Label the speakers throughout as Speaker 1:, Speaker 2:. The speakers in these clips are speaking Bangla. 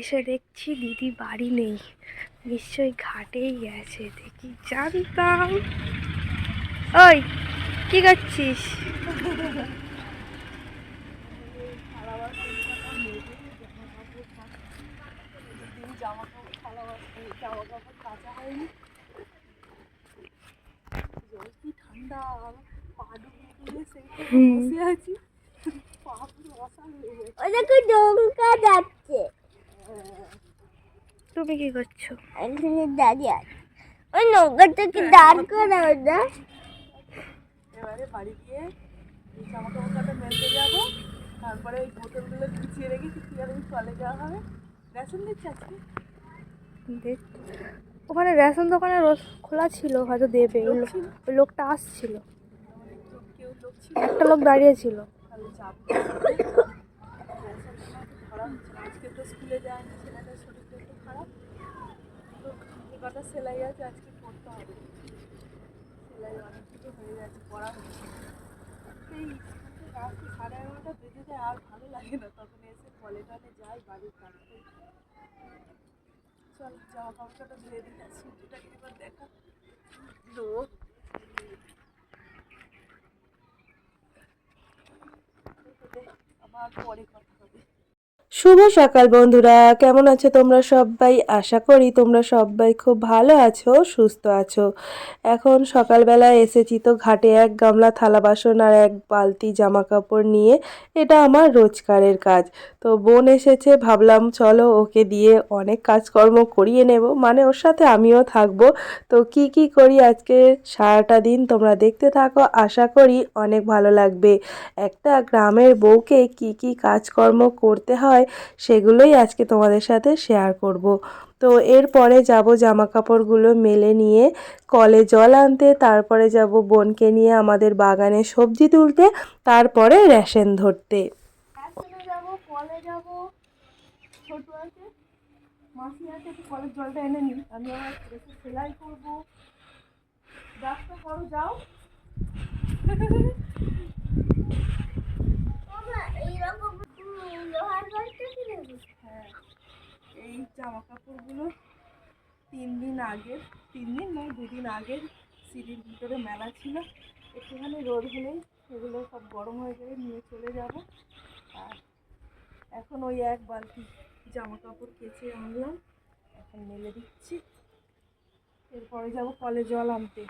Speaker 1: এসে দেখছি দিদি বাড়ি নেই। নিশ্চয়ই ঘাটেই গেছে দেখি জানতাম। ওই কি করছিস?
Speaker 2: ঠান্ডা পা। বসে আছি। পা পুরো অসাল হয়ে গেছে
Speaker 3: ডঙ্কা যাচ্ছে।
Speaker 1: তুমি কি করছ?
Speaker 3: এখানে দাঁড়িয়ে আছে। ওই নৌকাটাকে দাঁড় করা ওটা
Speaker 2: এবারে বাড়ি গিয়ে এই জামা কাপড় কাটা মেলতে যাব। তারপরে ওই বোতলগুলো গুছিয়ে রেখেছি কি আর চলে যাওয়া হবে? রেশন দিচ্ছে আজকে।
Speaker 1: ওখানে রেশন দোকানে রোজ খোলা ছিল হয়তো দেবে। ওই লোকটা আসছিল।
Speaker 2: কেউ লোক ছিল
Speaker 1: একটা লোক দাঁড়িয়ে ছিল
Speaker 2: তাহলে যাব রেশন ধরা তো স্কুলে যায়নি ছেলেটার শরীরটা একটু খারাপ। তো কটা সেলাই আছে, আজকে করতে হবে। সেলাই অনেক কিছু হয়ে গেছে, পড়া হচ্ছে এই থেকে সাড়ে এগারোটা বেজে যায়, আর ভালো লাগে না। তখন এসে কলে টলে যাই, বাড়ির করি চল জামা কাপড়টা ধুয়ে দিই, আর সূর্যটাকে এবার দেখা। রোদ আবার পরে কথা।
Speaker 4: শুভ সকাল বন্ধুরা, কেমন আছো তোমরা সবাই? আশা করি তোমরা সবাই খুব ভালো আছো, সুস্থ আছো। এখন সকালবেলা এসেছি তো ঘাটে এক গামলা থালা বাসন আর এক বালতি জামা কাপড় নিয়ে। এটা আমার রোজকারের কাজ। তো বোন এসেছে, ভাবলাম চলো ওকে দিয়ে অনেক কাজকর্ম করিয়ে নেব। মানে ওর সাথে আমিও থাকব। তো কি কি করি আজকে সারাটা দিন তোমরা দেখতে থাকো, আশা করি অনেক ভালো লাগবে। একটা গ্রামের বউকে কি কি কাজকর্ম করতে হয় সেগুলোই আজকে তোমাদের সাথে শেয়ার করব। তো এরপরে যাব জামা কাপড়গুলো মেলে নিয়ে কলে জল আনতে তারপরে যাব বোনকে নিয়ে আমাদের বাগানে সবজি তুলতে তারপরে রেশন ধরতে।
Speaker 2: কলে যাব ছোট আছে মাসি আছে একটু কলের জলটা এনে নি আমি আমার সেলাই করব। ডাক্তার করো যাও।
Speaker 3: এইরকম
Speaker 2: হ্যাঁ এই জামা কাপড়গুলো তিন দিন আগের তিন দিন নয়, দুদিন আগের সিঁড়ির ভিতরে মেলা ছিল। একটুখানি রোদ হলেই সেগুলো সব গরম হয়ে যাবে নিয়ে চলে যাব। আর এখন ওই এক বালতি জামা কাপড় কেচে আনলাম, এখন মেলে দিচ্ছি। এরপরে যাব কলে জল আনতে,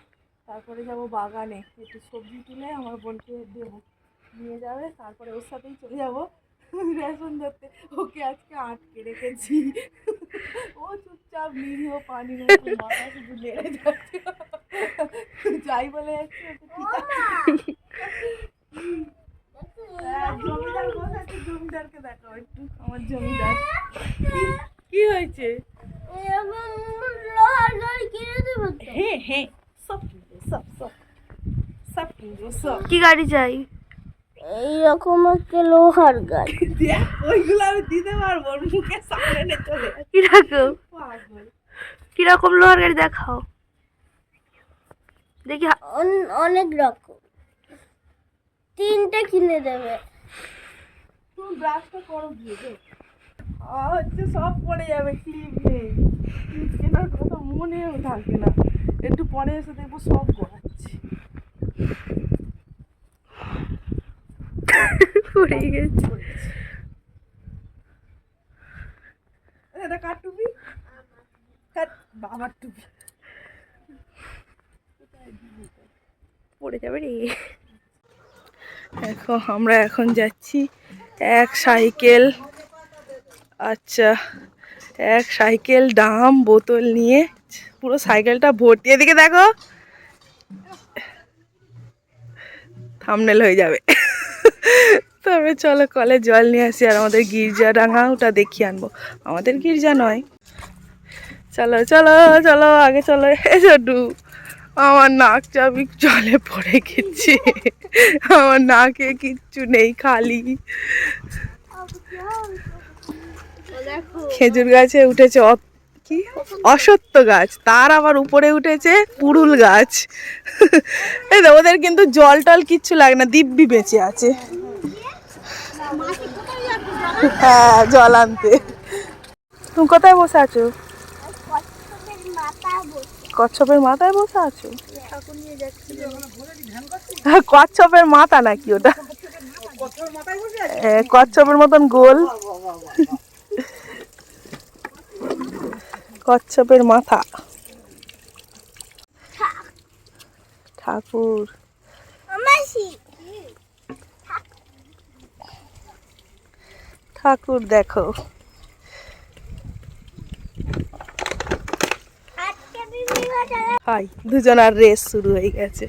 Speaker 2: তারপরে যাব বাগানে। একটু সবজি তুলে আমার বোনকে দেবো, নিয়ে যাবে, তারপরে ওর সাথেই চলে যাব। রেশন ধরতে। ওকে আজকে আটকে রেখেছি। ও চুপচাপ নিরীহ পানি মাথা শুধু নেড়ে যাচ্ছে। যাই বলে যাচ্ছে হ্যাঁ, জমিদার বসাচ্ছে জমিদারকে দেখাও একটু আমার জমিদার। কি- হয়েছে? হ্যাঁ হ্যাঁ সব কিনবো সব সব। সব কিনবো সব।
Speaker 1: কি গাড়ি চাই?
Speaker 3: এইরকম একটা লোহার গাড়ি
Speaker 2: দেখ ওইগুলো আমি দিতে পারব মুখে সামনে চলে।
Speaker 1: কীরকম? কীরকম লোহার গাড়ি দেখাও। দেখি
Speaker 3: অন- অনেক রকম। তিনটে কিনে দেবে।
Speaker 2: তুমি ব্রাশটা করো গিয়ে হচ্ছে সব পড়ে যাবে ক্লিপ নেই কেনার কথা মনেও থাকে না। একটু পরে এসে দেখব সব গড়াচ্ছি।
Speaker 1: পড়ে গেছে।
Speaker 2: এটা কার টুপি? বাবার টুপি।
Speaker 1: পড়ে যাবে রে।
Speaker 2: দেখো আমরা এখন যাচ্ছি এক সাইকেল। আচ্ছা এক সাইকেল ডাম বোতল নিয়ে পুরো সাইকেলটা ভর্তি। এদিকে দেখো। থামনেল হয়ে যাবে। তবে চলো কলে জল নিয়ে আসি আর আমাদের গির্জা ডাঙা ওটা দেখিয়ে আনব। আমাদের গির্জা নয়। চলো চলো চলো, আগে চলো। এসো ডু আমার নাক চাবি জলে পড়ে গেছে। আমার নাকে কিচ্ছু নেই খালি। খেজুর গাছে উঠেছে কি? অসত্য গাছ। তার আবার উপরে উঠেছে পুরুল গাছ। ওদের কিন্তু জল টল কিচ্ছু লাগে না, দিব্যি বেঁচে আছে। হ্যাঁ জল আনতে।
Speaker 4: তুমি কোথায় বসে আছো?
Speaker 3: কচ্ছপের মাথা
Speaker 4: মাথায় বসে আছো?
Speaker 3: ঠাকুর
Speaker 4: কচ্ছপের মাথা নাকি ওটা? কচ্ছপের মতন গোল। কচ্ছপের মাথা। ঠাকুর। ঠাকুর দেখো। দুজনার রেস শুরু হয়ে গেছে।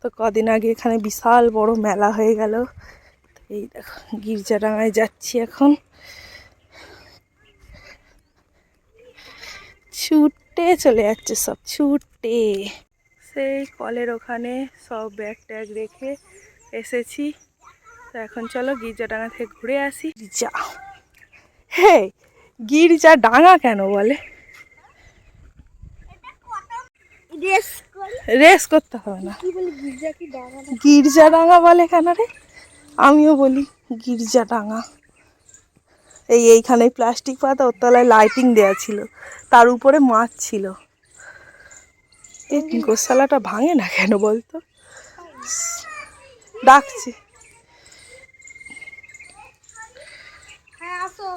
Speaker 4: তো কদিন আগে এখানে বিশাল বড় মেলা হয়ে গেল। এই দেখো গির্জাডাঙায় যাচ্ছি এখন। ছুটে চলে যাচ্ছে সব, ছুটে। সেই কলের ওখানে সব ব্যাগ ট্যাগ রেখে এসেছি। তো এখন চলো গির্জাডাঙা থেকে ঘুরে আসি। গির্জা? হে গির্জা ডাঙা কেন বলে? রেস করতে হবে না।
Speaker 3: গির্জা ডাঙা
Speaker 4: বলে কেন রে? আমিও বলি গির্জা ডাঙা এই এইখানে প্লাস্টিক পাতা, ওর তলায় লাইটিং দেওয়া ছিল। তার উপরে মাছ ছিল। এই গোশালাটা ভাঙে না কেন বলতো? ডাকছি
Speaker 3: হ্যাঁ আসো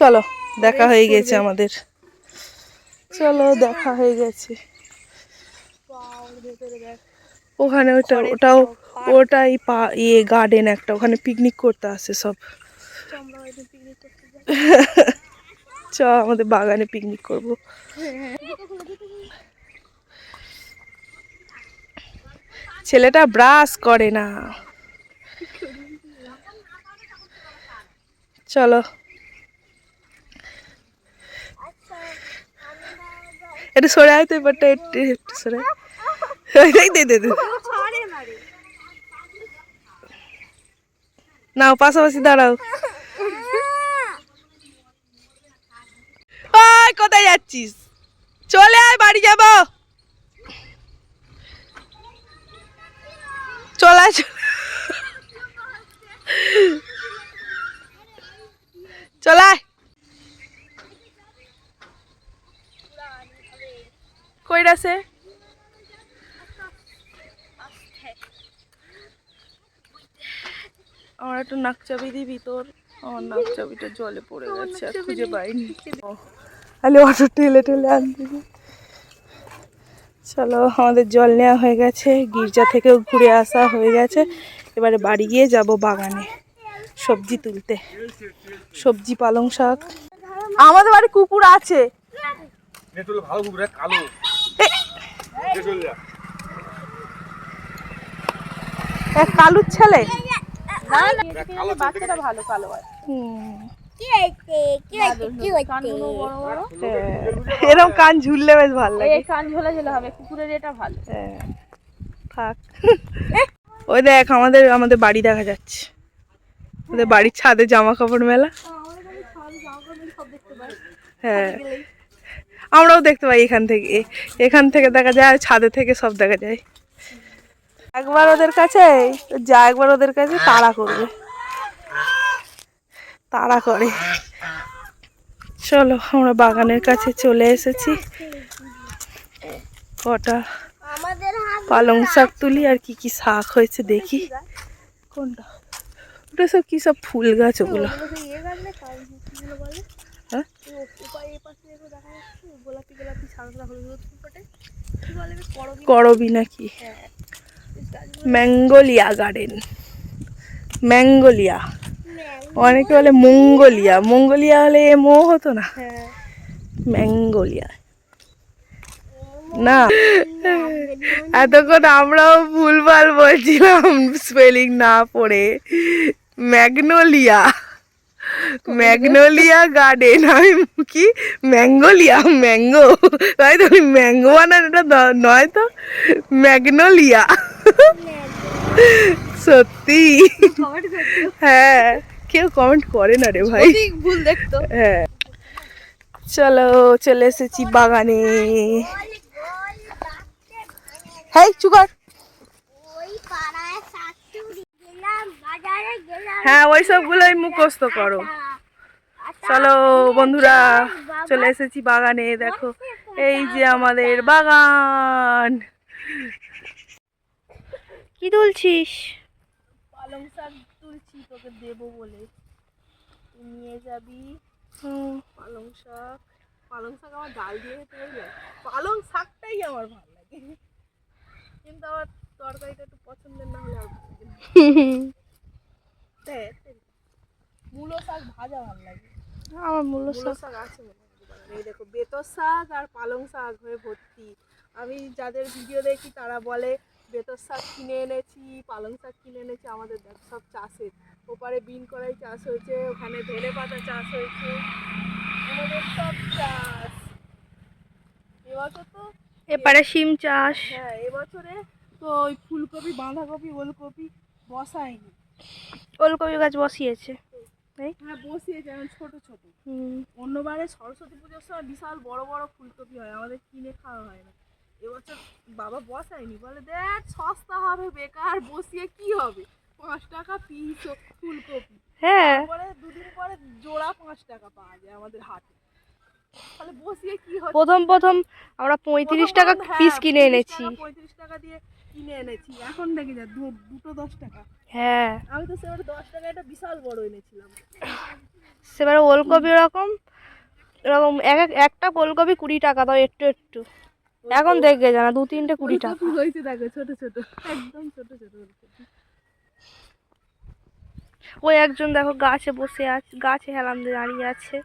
Speaker 4: চলো দেখা হয়ে গেছে আমাদের। চলো দেখা হয়ে গেছে। ওখানে ওটা ওটাও ওটাই পা ইয়ে গার্ডেন একটা ওখানে পিকনিক করতে আসে সব। চ আমাদের বাগানে পিকনিক করব। ছেলেটা ব্রাশ করে না। চলো। একটু সরে আয় তো একটু সরে দে দে নাও, পাশাপাশি দাঁড়াও। ওই, কোথায় যাচ্ছিস? চলে আয়, বাড়ি যাব। চলে আয় চলে- চলে আয় রাসে আমার একটা নাক চাবি দিবি তোর? আমার নাক চাবিটা জলে পড়ে গেছে আর খুঁজে পাইনি। তাহলে অটো ঠেলে ঠেলে আনতে চলো আমাদের জল নেওয়া হয়ে গেছে। গির্জা থেকেও ঘুরে আসা হয়ে গেছে। এবারে বাড়ি গিয়ে যাব বাগানে সবজি তুলতে। সবজি পালং শাক। আমাদের বাড়ি কুকুর আছে।
Speaker 5: ভালো কুকুর কালো।
Speaker 4: কালুর ছেলে?
Speaker 5: কালো
Speaker 2: বাচ্চাটা ভালো কালো
Speaker 3: হয়েছে?
Speaker 4: হ্যাঁ। এরকম কান ঝুললে বেশ ভালো লাগে।
Speaker 2: এই কান ঝোলা ঝোলা হবে কুকুরের এটা ভালো।
Speaker 4: হ্যাঁ থাক। ওই দেখ আমাদের আমাদের বাড়ি দেখা যাচ্ছে। আমাদের বাড়ির ছাদে জামা কাপড় মেলা। হ্যাঁ আমরাও দেখতে পাই এখান থেকে। এখান থেকে দেখা যায় ছাদে থেকে সব দেখা যায়। একবার ওদের কাছে, যা একবার ওদের কাছে, তাড়া করবে। তাড়া করে। চলো, আমরা বাগানের কাছে চলে এসেছি। কটা পালং শাক তুলি আর কি কি শাক হয়েছে দেখি। কোনটা? ওটা সব কি সব ফুল গাছ ওগুলো
Speaker 3: ইয়ে গাছ না কালগুলো বলে
Speaker 4: হ্যাঁ
Speaker 3: উপায় এই পাশে এগুলো দেখা যাচ্ছে গোলাপি গোলাপি সাদা সাদা হলুদ হলুদ ফুল ফোটে কি বলে করবি
Speaker 4: করবি নাকি? Magnolia garden. ম্যাঙ্গোলিয়া। অনেকে বলে মঙ্গোলিয়া। মঙ্গোলিয়া হলে মো হতো না।
Speaker 3: হ্যাঁ।
Speaker 4: ম্যাঙ্গোলিয়া। না। এতক্ষণ আমরাও ভুলভাল বলছিলাম স্পেলিং না পড়ে। ম্যাগনোলিয়া। Magnolia garden. আমি কি? ম্যাঙ্গোলিয়া? ম্যাঙ্গো। তাই তো ম্যাঙ্গো বানান এটা নয় তো? ম্যাগনোলিয়া। সত্যি। হ্যাঁ। কেউ কমেন্ট করে না রে ভাই।
Speaker 2: ভুল দেখতো।
Speaker 4: হ্যাঁ। চলো চলে এসেছি বাগানে। হ্যাঁ চুকার হ্যাঁ ওই সবগুলোই মুখস্থ করো। চলো বন্ধুরা চলে এসেছি বাগানে দেখো এই যে আমাদের বাগান।
Speaker 3: কি তুলছিস?
Speaker 2: পালং শাক তুলছি তোকে দেবো বলে। তুই নিয়ে যাবি। পালং শাক। পালং শাক আমার ডাল দিয়ে খেতে পালং শাকটাই আমার ভালো লাগে। কিন্তু আমার তরকারিটা একটু পছন্দের না হলে আর দেখ। মূলো শাক ভাজা ভালো লাগে।
Speaker 3: আমার
Speaker 2: মূলো শাক। আছে। এই দেখো বেতর শাক আর পালং শাক হয়ে ভর্তি। আমি যাদের ভিডিও দেখি তারা বলে বেতর শাক কিনে এনেছি পালং শাক কিনে এনেছি আমাদের সব চাষের। ওপারে বিন করাই চাষ হয়েছে ওখানে ধনে পাতা চাষ হয়েছে। আমাদের সব চাষ। এবছর তো
Speaker 3: এপারে শিম চাষ।
Speaker 2: হ্যাঁ এবছরে তো ওই ফুলকপি বাঁধাকপি ওলকপি বসায়নি।
Speaker 3: ওলকপি গাছ বসিয়েছে।
Speaker 2: হ্যাঁ বসিয়েছে এখন ছোট ছোট। অন্যবারে সরস্বতী পুজোর সময় বিশাল বড় বড় ফুলকপি হয় আমাদের কিনে খাওয়া হয় না। এবছর বাবা বসায়নি বলে দেখ সস্তা হবে বেকার বসিয়ে কি হবে? পাঁচ টাকা পিস ফুলকপি।
Speaker 3: হ্যাঁ।
Speaker 2: পরে দুদিন পরে জোড়া পাঁচ টাকা পাওয়া যায় আমাদের হাটে। তাহলে বসিয়ে কি হচ্ছে?
Speaker 3: প্রথম প্রথম আমরা পঁয়ত্রিশ টাকা
Speaker 2: প্রথম, হ্যাঁ,
Speaker 3: পিস কিনে এনেছি।
Speaker 2: পঁয়ত্রিশ টাকা দিয়ে কিনে এনেছি। এখন দেখে যা দুটো দশ টাকা।
Speaker 3: হ্যাঁ।
Speaker 2: আমি তো সেবার দশ টাকা একটা বিশাল বড় এনেছিলাম।
Speaker 3: সেবারে ওলকপি ওরকম এরকম এক এক একটা ওলকপি কুড়ি টাকা দাও একটু একটু। এখন দেখবে জানা দু তিনটে কুড়ি টাকা।
Speaker 2: হয়েছে দেখো ছোট ছোট একদম ছোট ছোট
Speaker 3: ওই একজন দেখো গাছে বসে আছে গাছে হেলাম দিয়ে দাঁড়িয়ে আছে।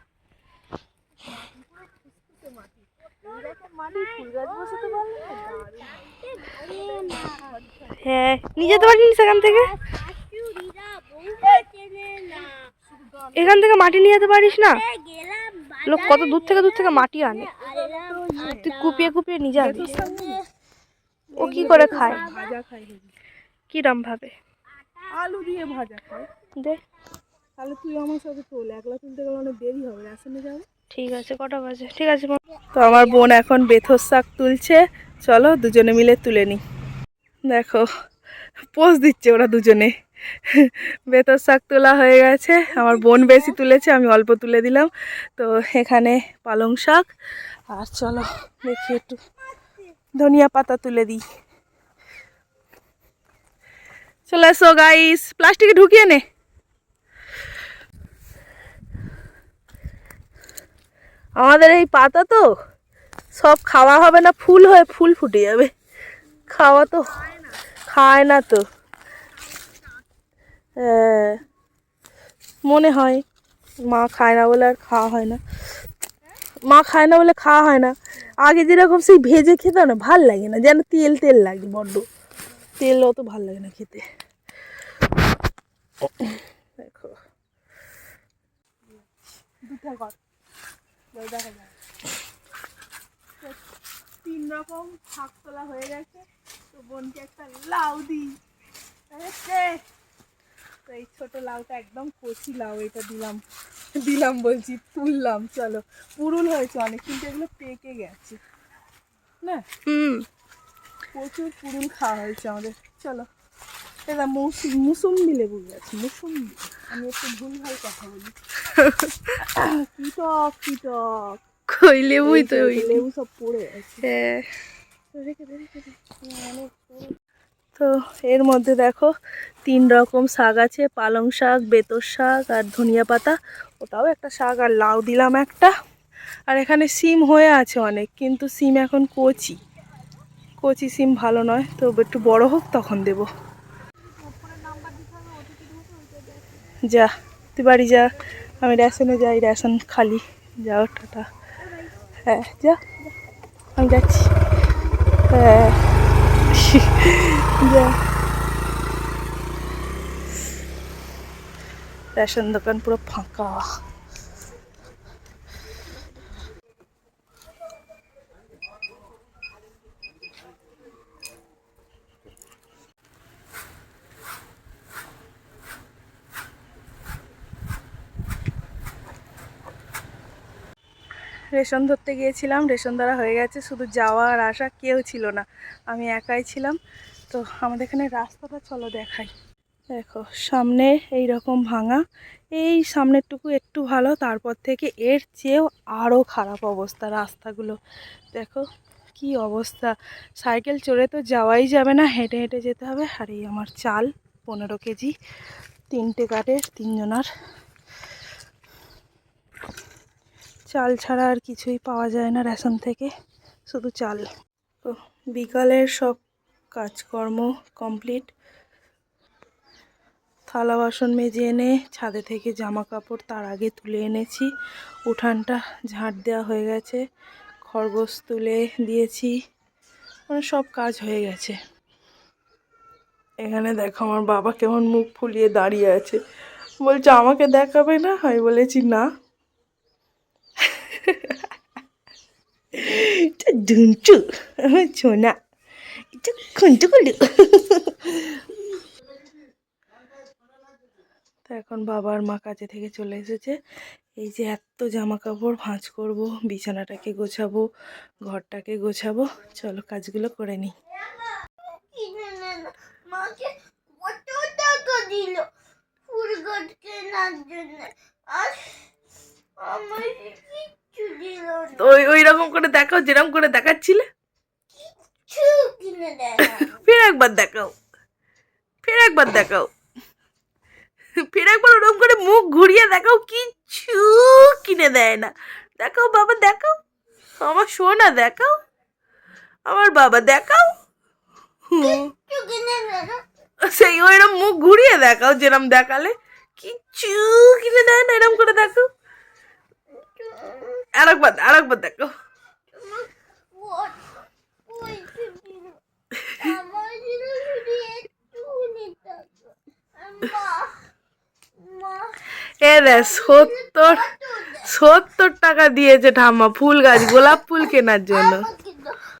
Speaker 2: হয়।
Speaker 3: নিয়ে যেতে পারিনি সেখান থেকে? এখান থেকে মাটি নিয়ে যেতে পারিস না? লোক কত দূর থেকে দূর থেকে মাটি আনে। তুই কুপিয়ে কুপিয়ে নিয়ে যাবি ও কি করে খায়। কিরম ভাবে?
Speaker 2: আলু দিয়ে ভাজা খাই
Speaker 3: দে।
Speaker 2: তাহলে তুই আমার সাথে চল একলা তুলতে গেলে অনেক দেরি হবে। রেশনে যাবে?
Speaker 3: ঠিক আছে, কটা বাজে? ঠিক আছে
Speaker 4: তো আমার বোন এখন বেথর শাক তুলছে। চলো দুজনে মিলে তুলে নিই দেখো, পোজ দিচ্ছে ওরা দুজনে। বেথর শাক তোলা হয়ে গেছে। আমার বোন বেশি তুলেছে, আমি অল্প তুলে দিলাম। তো এখানে পালং শাক। আর চলো, দেখি একটু ধনিয়া পাতা তুলে দিই। চলে এসো গাইস প্লাস্টিকে ঢুকিয়ে নে। আমাদের এই পাতা তো সব খাওয়া হবে না ফুল হয়ে ফুল ফুটে যাবে। খাওয়া তো খায় না তো। মনে হয় মা খায় না বলে আর খাওয়া হয় না। মা খায় না বলে খাওয়া হয় না। আগে যেরকম সেই ভেজে খেতে না ভালো লাগে না। যেন তেল তেল লাগে বড্ড। তেল অত ভালো লাগে না খেতে। দেখো।
Speaker 2: দেখা যায় তিন রকম শাক তোলা হয়ে গেছে। তো বোনকে একটা লাউ দিই। তো এই ছোট লাউটা একদম কচি লাউ এটা দিলাম। দিলাম বলছি তুললাম চলো। পুরুল হয়েছে অনেক কিন্তু এগুলো পেকে গেছে। না?
Speaker 3: হুম।
Speaker 2: প্রচুর পুরুল খাওয়া হয়েছে আমাদের। চলো। এটা মৌসুম মুসুম্বি লেবু গাছ মুসুম্বি। আমি একটু ভুলভাল কথা বলি কীটক কীটক
Speaker 3: কই লেবুই তো ওই।
Speaker 2: লেবু সব পড়ে আছে।
Speaker 3: হ্যাঁ।
Speaker 4: তো এর মধ্যে দেখো তিন রকম শাক আছে পালং শাক বেতর শাক আর ধনিয়া পাতা। ওটাও একটা শাক আর লাউ দিলাম একটা। আর এখানে সিম হয়ে আছে অনেক কিন্তু সিম এখন কচি। কচি সিম ভালো নয় তো একটু বড় হোক তখন দেব। যা, তুই বাড়ি যা। আমি রেশনে যাই, রেশন খালি। যাও, টাটা। হ্যাঁ যা। আমি যাচ্ছি। হ্যাঁ। যা। রেশন দোকান পুরো ফাঁকা। রেশন ধরতে গিয়েছিলাম, রেশন ধরা হয়ে গেছে, শুধু যাওয়া আর আসা কেউ ছিল না। আমি একাই ছিলাম। তো আমাদের এখানে রাস্তাটা চলো দেখাই। দেখো, সামনে এই রকম ভাঙা। এই সামনেরটুকু একটু ভালো, তারপর থেকে এর চেয়েও আরও খারাপ অবস্থা রাস্তাগুলো। দেখো, কি অবস্থা। সাইকেল চড়ে তো যাওয়াই যাবে না, হেঁটে হেঁটে যেতে হবে। আর এই আমার চাল, পনেরো কেজি, তিনটে কাঠের, তিনজনার। চাল ছাড়া আর কিছুই পাওয়া যায় না রেশন থেকে, শুধু চাল। তো বিকালের সব কাজকর্ম কমপ্লিট। থালা বাসন মেজে এনে ছাদে থেকে জামা কাপড় তার আগে তুলে এনেছি। উঠানটা ঝাঁট দেওয়া হয়ে গেছে, খরগোশ তুলে দিয়েছি মানে সব কাজ হয়ে গেছে। এখানে দেখো আমার বাবা কেমন মুখ ফুলিয়ে দাঁড়িয়ে আছে। বলছে, আমাকে দেখাবে না? আমি বলেছি, না। এটা ঢুঞ্চু আমার ছোনা এটা খুন্টু খুন্টু তো এখন বাবার মা কাজে থেকে চলে এসেছে। এই যে এত জামা কাপড় ভাঁজ করব বিছানাটাকে গোছাবো ঘরটাকে গোছাবো। চলো কাজগুলো করে নিই।
Speaker 6: ফুল গাছ কেনার জন্য? আর আমার
Speaker 4: ওই ওই রকম করে দেখাও যেরকম করে দেখাচ্ছিলে। ফের একবার দেখাও। ফের একবার দেখাও। ফের একবার ওরকম করে মুখ ঘুরিয়ে দেখাও কিচ্ছু কিনে দেয় না। দেখাও বাবা দেখাও। আমার সোনা দেখাও। আমার বাবা দেখাও। সেই ওইরকম মুখ ঘুরিয়ে দেখাও যেরম দেখালে। কিচ্ছু কিনে দেয় না এরম করে দেখাও। আরেকবার আরেকবার দেখো
Speaker 6: কত পয়সা দিল আমার দিল শুধু একটুখানি টাকা আর মা মা
Speaker 4: এ রে সত্তর সত্তর টাকা দিয়েছে ঠাম্মা ফুল গাছ গোলাপ ফুল কেনার জন্য।